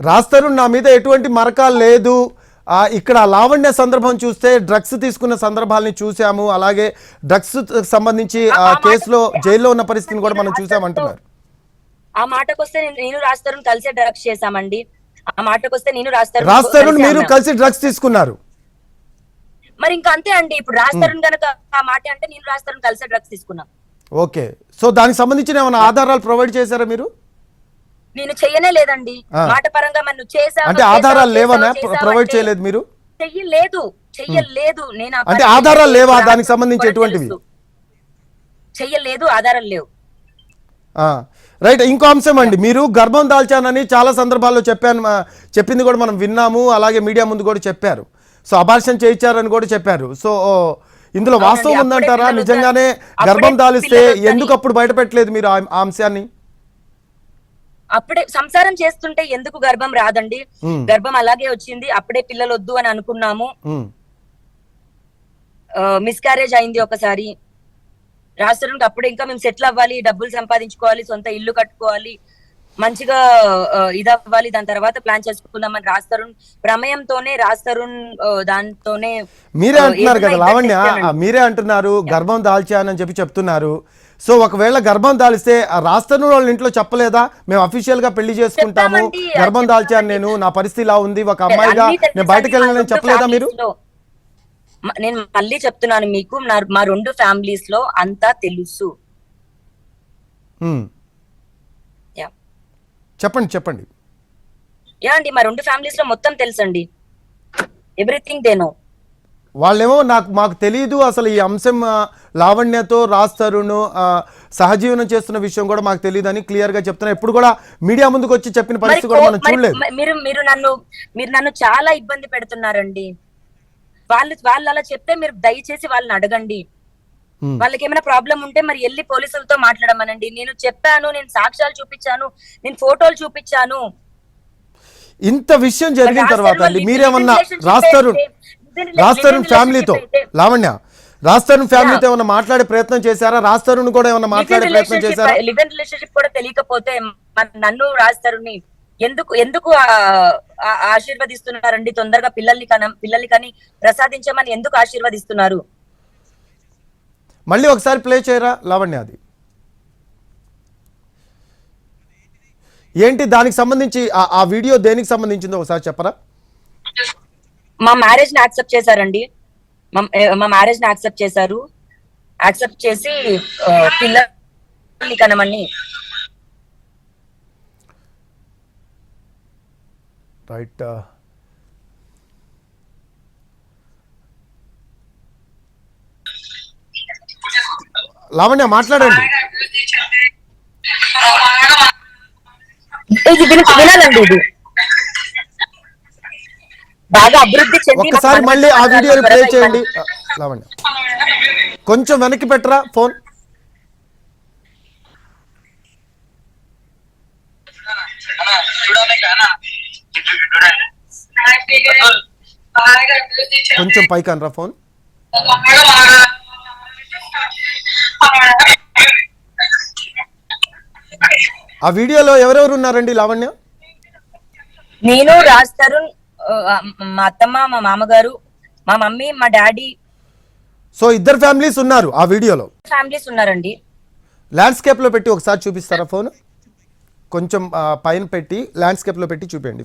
రాస్తారు నా మీద ఎటువంటి మరకాలు లేదు. ఇక్కడ లావణ్య సందర్భం చూస్తే డ్రగ్స్ తీసుకున్న సందర్భాలని చూసాము అలాగే డ్రగ్స్ సంబంధించి ఆ కేసులో జైల్లో ఉన్న పరిస్థితిని కూడా మనం చూసామంటున్నారు. ఆ మాటకొస్తే నేను- నేను రాస్తారు కలిసే డ్రగ్స్ చేశామండి. ఆ మాటకొస్తే నేను రాస్తారు రాస్తారు మీరు. కలిసి డ్రగ్స్ తీసుకున్నారు. మరి ఇంకా అంతే అండి. ఇప్పుడు రాస్తారు గనక ఆ మాట అంటే నేను రాస్తారు కలిసే డ్రగ్స్ తీసుకున్నా. ఓకే. సో దానికి సంబంధించిన ఏమైనా ఆధారాలు ప్రొవైడ్ చేశారా మీరు? నేను చెయ్యనే లేదండి. మాట పరంగా మరి నువ్వు చేసావా, అంటే ఆధారాలు లేవనా? చేసావా ప్రొవైడ్ చేయలేదు మీరు? చెయ్యలేదు చెయ్యలేదు. నేను అంటే ఆధారాలు. లేవా? నాకు దానికి సంబంధించి ఎటువంటివి? చెయ్యలేదు ఆధారాలు లేవు. రైట్ ఇంకో అంశం అండి. మీరు గర్భం దాల్చానని చాలా సందర్భాల్లో చెప్పాను చెప్పింది కూడా మనం విన్నాము అలాగే మీడియా ముందు కూడా చెప్పారు. సో అబార్షన్ చేయించారని కూడా చెప్పారు. సో ఇందులో వాస్తవం ఉందంటారా? నిజంగానే గర్భం దాలిస్తే ఎందుకు అప్పుడు బయట పెట్టలేదు మీరు ఆ అంశాన్ని? అప్పుడే సంసారం చేస్తుంటే ఎందుకు గర్భం రాదండి? గర్భం అలాగే వచ్చింది అప్పుడే పిల్లలు వద్దు అని అనుకున్నాము. మిస్క్యారేజ్ అయింది ఒకసారి. రాష్ట్రానికి అప్పుడు ఇంకా మేము సెటిల్ అవ్వాలి డబ్బులు సంపాదించుకోవాలి సొంత ఇల్లు కట్టుకోవాలి మంచిగా ఇది అవ్వాలి దాని తర్వాత ప్లాన్ చేసుకుందామని రాస్తారు ప్రమేయంతోనే రాస్తారు దాంతోనే మీరే అంటున్నారు కదా లావణ్య మీరే అంటున్నారు గర్భం దాల్చానని చెప్పి చెప్తున్నారు. సో ఒకవేళ గర్భం దాలిస్తే రాస్తాను వాళ్ళ ఇంట్లో చెప్పలేదా? మేము అఫీషియల్గా పెళ్ళి చేసుకుంటాము. గర్భం దాల్చాను నేను. నా పరిస్థితి ఇలా ఉంది. ఒక అమ్మాయిగా నేను బయటకు రెండు చెప్పలేదా మీరు? నేను మళ్ళీ చెప్తున్నాను మీకు. మా రెండు ఫ్యామిలీస్లో అంతా తెలుసు. చెప్పండి చెప్పండి. యా అండి మా రెండు ఫ్యామిలీస్లో మొత్తం తెలుసండి. ఎవ్రీథింగ్ దే నో వాళ్ళేమో నాకు మాకు తెలియదు అసలు ఈ అంశం లావణ్యతో రాస్తారును సహజీవనం చేస్తున్న విషయం కూడా మాకు తెలియదు అని క్లియర్గా చెప్తున్నారు ఎప్పుడు కూడా మీడియా ముందుకు వచ్చి చెప్పిన పరిస్థితి కూడా మనం చూడలేదు. మీరు మీరు నన్ను మీరు నన్ను చాలా ఇబ్బంది పెడుతున్నారండి. వాళ్ళు వాళ్ళు అలా చెప్తే మీరు దయచేసి వాళ్ళని అడగండి. వాళ్ళకి ఏమైనా ప్రాబ్లం ఉంటే మరి వెళ్ళి పోలీసులతో మాట్లాడమనండి. నేను చెప్పాను నేను సాక్ష్యాలు చూపించాను నేను ఫోటోలు చూపించాను. ఇంత విషయం జరిగిన తర్వాత మీరేమన్నా రాస్తారు relationship ఫ్యామిలీతో. లావణ్య రాస్తారు ఫ్యామిలీతో ఏమన్నా మాట్లాడే ప్రయత్నం చేశారా? రాస్తారు కూడా ఏమన్నా మాట్లాడే ప్రయత్నం చేశారా? లివ్ ఇన్ రిలేషన్షిప్ కూడా తెలియకపోతే నన్ను రాస్తారుని ఎందుకు ఎందుకు ఆశీర్వదిస్తున్నారండి? తొందరగా పిల్లల్ని కన పిల్లల్ని కని ప్రసాదించమని ఎందుకు ఆశీర్వదిస్తున్నారు? మళ్ళీ ఒకసారి ప్లే చేయరా లావణ్య అది? ఏంటి దానికి సంబంధించి ఆ వీడియో దేనికి సంబంధించిందో ఒకసారి చెప్పరా? మా మ్యారేజ్ని యాక్సెప్ట్ చేశారండి. మా- మ్యారేజ్ని యాక్సెప్ట్ చేశారు. యాక్సెప్ట్ చేసి పిల్లల్ని కనమని. రైట్ లావణ్య మాట్లాడండి. ఇది విని- వినాలండి ఇది. బాగా అభివృద్ధి చెంది ఒక్కసారి మాకు మళ్ళీ ఆ వీడియోని ప్లే చేయండి. లావణ్య. కొంచెం వెనక్కి పెట్టరా ఫోన్? కొంచెం పైకి అనరా ఫోన్. ఆ వీడియోలో ఎవరెవరు ఉన్నారండి లావణ్య? నేను రాజ్ తరుణ్ మా అత్తమ్మ మా మామగారు మా మమ్మీ మా డాడీ. సో ఇద్దరు ఫ్యామిలీస్ ఉన్నారు ఆ వీడియోలో. ఫ్యామిలీస్ ఉన్నారండి. ల్యాండ్స్కేప్లో పెట్టి ఒకసారి చూపిస్తారా ఫోన్? కొంచెం పైన పెట్టి ల్యాండ్స్కేప్లో పెట్టి చూపించండి